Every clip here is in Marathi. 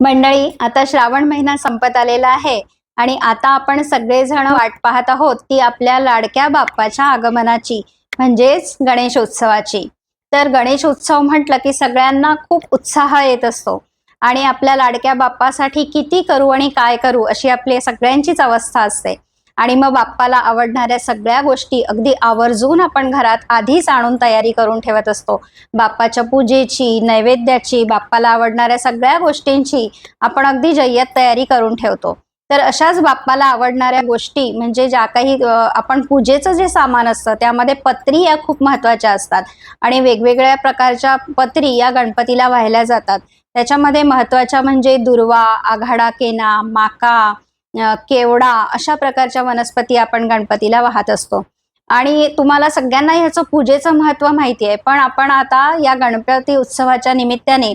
मंडळी आता श्रावण महिना संपत आलेला आहे आणि आता आपण सगळेजण वाट पाहत आहोत की आपल्या लाडक्या बाप्पाच्या आगमनाची म्हणजेच गणेशोत्सवाची. तर गणेशोत्सव म्हटलं की सगळ्यांना खूप उत्साह येत असतो. आणि आपल्या लाडक्या बाप्पासाठी किती करू आणि काय करू अशी आपली सगळ्यांचीच अवस्था असते. आणि मग बाप्पाला आवडणाऱ्या सगळ्या गोष्टी अगदी आवर्जून आपण घरात आधीच आणून तयारी करून ठेवत असतो. बाप्पाच्या पूजेची नैवेद्याची बाप्पाला आवडणाऱ्या सगळ्या गोष्टींची आपण अगदी जय्यत तयारी करून ठेवतो. तर अशाच बाप्पाला आवडणाऱ्या गोष्टी म्हणजे ज्या काही आपण पूजेचं जे सामान असतं त्यामध्ये पत्री या खूप महत्त्वाच्या असतात. आणि वेगवेगळ्या प्रकारच्या पत्री या गणपतीला वाहिल्या जातात. त्याच्यामध्ये महत्त्वाच्या म्हणजे दुर्वा आघाडा केना माका केवडा अशा प्रकारच्या वनस्पती आपण गणपतीला वाहत असतो. आणि तुम्हाला सगळ्यांना ह्याचं पूजेचं महत्त्व माहिती आहे पण आपण आता या गणपती उत्सवाच्या निमित्ताने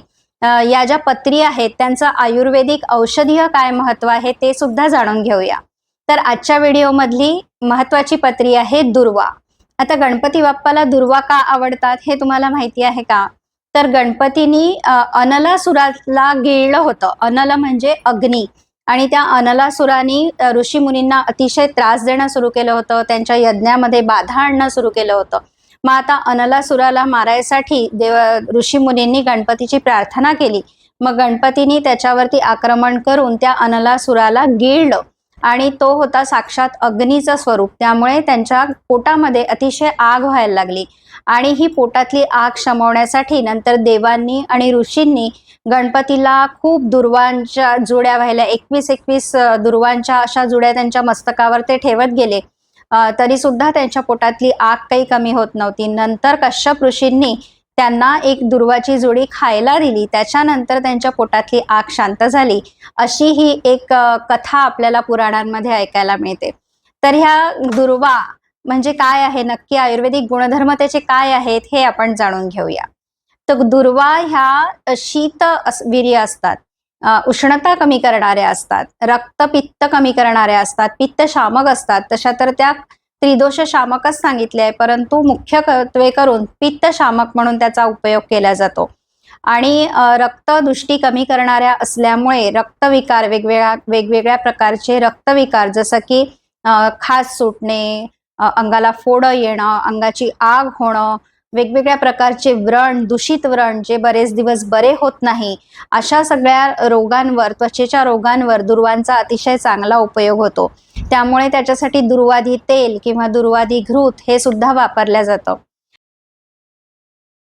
या ज्या पत्री आहेत त्यांचं आयुर्वेदिक औषधीय काय महत्त्व आहे ते सुद्धा जाणून घेऊया. तर आजच्या व्हिडिओमधली महत्वाची पत्री आहे दुर्वा. आता गणपती बाप्पाला दुर्वा का आवडतात हे तुम्हाला माहिती आहे का? तर गणपतीनी अ, अनलासुराला गिळलं होतं. अनल म्हणजे अग्नी. आणि त्या अनलासुरानी ऋषी मुनींना अतिशय त्रास देणं सुरू केलं होतं. त्यांच्या यज्ञामध्ये बाधा आणणं सुरू केलं होतं. मग आता अनलासुराला मारायसाठी देव ऋषीमुनींनी गणपतीची प्रार्थना केली. मग गणपतींनी त्याच्यावरती आक्रमण करून त्या अनलासुराला गिळलं. आणि तो होता साक्षात अग्नीचं स्वरूप. त्यामुळे त्यांच्या पोटामध्ये अतिशय आग व्हायला लागली. आणि ही पोटातली आग शमवण्यासाठी नंतर देवांनी आणि ऋषींनी गणपतीला खूप दुर्वांच्या जुड्या व्हायला एकवीस एकवीस दुर्वांच्या अशा जुड्या त्यांच्या मस्तकावर ते ठेवत गेले. तरी सुद्धा त्यांच्या पोटातली आग काही कमी होत नव्हती. नंतर कश्यप ऋषींनी त्यांना एक दुर्वाची जोडी खायला दिली. त्याच्यानंतर त्यांच्या पोटातली आग शांत झाली. अशी ही एक कथा आपल्याला पुराणांमध्ये ऐकायला मिळते. तर ह्या दुर्वा म्हणजे काय आहे? नक्की आयुर्वेदिक गुणधर्म त्याचे काय आहेत हे आपण जाणून घेऊया. तर दुर्वा ह्या शीत अस- वीर्य असतात. उष्णता कमी करणाऱ्या असतात. रक्त पित्त कमी करणाऱ्या असतात. पित्त शामक असतात. तशा तर त्या त्रिदोष शामकच सांगितले आहे. परंतु मुख्यत्वे करून पित्त शामक म्हणून त्याचा उपयोग केला जातो. आणि रक्त रक्तदृष्टी कमी करणाऱ्या असल्यामुळे रक्तविकार वेगवेगळ्या वेगवेगळ्या प्रकारचे रक्तविकार जसं की खास खाज सुटणे अंगाला फोडं येणं अंगाची आग होणं वेगवेगळ्या प्रकारचे व्रण दूषित व्रण जे बरेच दिवस बरे होत नाही अशा सगळ्या रोगांवर त्वचेच्या रोगांवर दुर्वांचा अतिशय चांगला उपयोग होतो. त्यामुळे त्याच्यासाठी दुर्वाधी तेल किंवा दुर्वाधी घृत हे सुद्धा वापरलं जातं.